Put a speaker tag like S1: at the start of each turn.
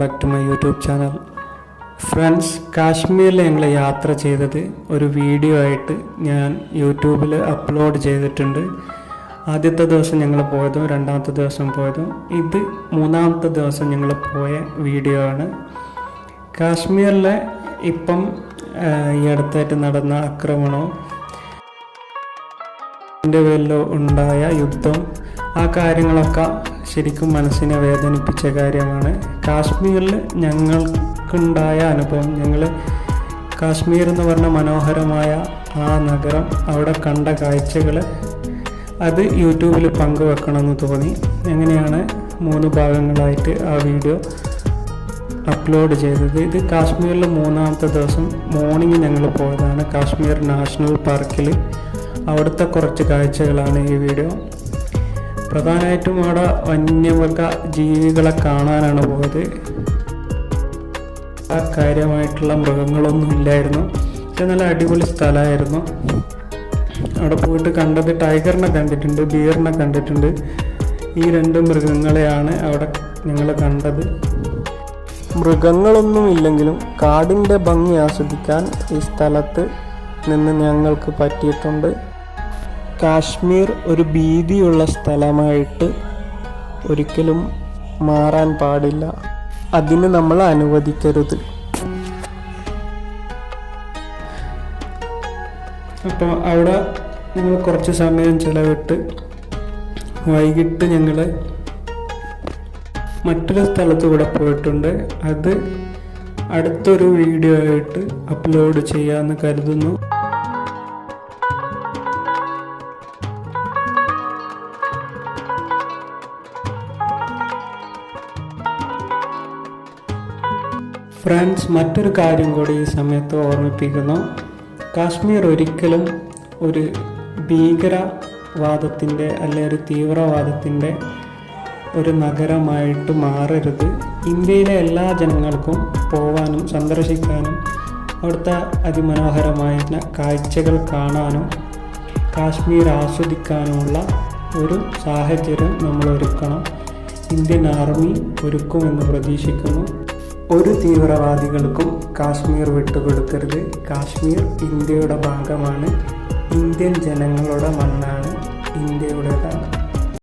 S1: Back to my YouTube channel friends കാശ്മീരിൽ ഞങ്ങൾ യാത്ര ചെയ്തത് ഒരു വീഡിയോ ആയിട്ട് ഞാൻ യൂട്യൂബിൽ അപ്ലോഡ് ചെയ്തിട്ടുണ്ട്. ആദ്യത്തെ ദിവസം ഞങ്ങൾ പോയതും രണ്ടാമത്തെ ദിവസം പോയതും ഇത് മൂന്നാമത്തെ ദിവസം ഞങ്ങൾ പോയ വീഡിയോ ആണ്. കാശ്മീരിലെ ഇപ്പം ഈ അടുത്തായിട്ട് നടന്ന ആക്രമണവും എന്റെ പേരിൽ ഉണ്ടായ യുദ്ധം ആ കാര്യങ്ങളൊക്കെ ശരിക്കും മനസ്സിനെ വേദനിപ്പിച്ച കാര്യമാണ്. കാശ്മീരിൽ ഞങ്ങൾക്കുണ്ടായ അനുഭവം ഞങ്ങൾ കാശ്മീർ എന്ന് പറഞ്ഞ മനോഹരമായ ആ നഗരം അവിടെ കണ്ട കാഴ്ചകൾ അത് യൂട്യൂബിൽ പങ്കുവെക്കണമെന്ന് തോന്നി. എങ്ങനെയാണ് മൂന്ന് ഭാഗങ്ങളായിട്ട് ആ വീഡിയോ അപ്ലോഡ് ചെയ്തത്? ഇത് കാശ്മീരിൽ മൂന്നാമത്തെ ദിവസം മോർണിംഗ് ഞങ്ങൾ പോയതാണ്. കാശ്മീർ നാഷണൽ പാർക്കിൽ അവിടുത്തെ കുറച്ച് കാഴ്ചകളാണ് ഈ വീഡിയോ. പ്രധാനമായിട്ടും അവിടെ വന്യമൃഗ ജീവികളെ കാണാനാണ് പോയത്. ആ കാര്യമായിട്ടുള്ള മൃഗങ്ങളൊന്നും ഇല്ലായിരുന്നു. പക്ഷെ നല്ല അടിപൊളി സ്ഥലമായിരുന്നു. അവിടെ പോയിട്ട് കണ്ടത് ടൈഗറിനെ കണ്ടിട്ടുണ്ട് ബിയറിനെ കണ്ടിട്ടുണ്ട്. ഈ രണ്ട് മൃഗങ്ങളെയാണ് അവിടെ ഞങ്ങൾ കണ്ടത്. മൃഗങ്ങളൊന്നും ഇല്ലെങ്കിലും കാടിന്റെ ഭംഗി ആസ്വദിക്കാൻ ഈ സ്ഥലത്ത് നിന്ന് ഞങ്ങൾക്ക് പറ്റിയിട്ടുണ്ട്. കാശ്മീർ ഒരു ഭീതിയുള്ള സ്ഥലമായിട്ട് ഒരിക്കലും മാറാൻ പാടില്ല. അതിന് നമ്മൾ അനുവദിക്കരുത്. അപ്പോൾ അവിടെ ഞങ്ങൾ കുറച്ച് സമയം ചിലവിട്ട് വൈകിട്ട് ഞങ്ങൾ മറ്റൊരു സ്ഥലത്ത് കൂടെ പോയിട്ടുണ്ട്. അത് അടുത്തൊരു വീഡിയോ ആയിട്ട് അപ്ലോഡ് ചെയ്യാമെന്ന് കരുതുന്നു. ഫ്രണ്ട്സ് മറ്റൊരു കാര്യം കൂടി ഈ സമയത്ത് ഓർമ്മിപ്പിക്കുന്നു. കാശ്മീർ ഒരിക്കലും ഒരു ഭീകരവാദത്തിന്റെ അല്ലെ ഒരു തീവ്രവാദത്തിന്റെ ഒരു നഗരമായിട്ട് മാറരുത്. ഇന്ത്യയിലെ എല്ലാ ജനങ്ങൾക്കും പോവാനും സന്ദർശിക്കാനും അവിടുത്തെ അതിമനോഹരമായ കാഴ്ചകൾ കാണാനും കാശ്മീർ ആസ്വദിക്കാനുമുള്ള ഒരു സാഹചര്യം നമ്മൾ ഒരുക്കണം ഇന്ത്യൻ ആർമി ഒരുക്കുമെന്ന് പ്രതീക്ഷിക്കുന്നു. ഒരു തീവ്രവാദികൾക്കും കാശ്മീർ വിട്ടുകൊടുക്കരുത്. കാശ്മീർ ഇന്ത്യയുടെ ഭാഗമാണ്. ഇന്ത്യൻ ജനങ്ങളുടെ മണ്ണാണ്. ഇന്ത്യയുടേതാണ്.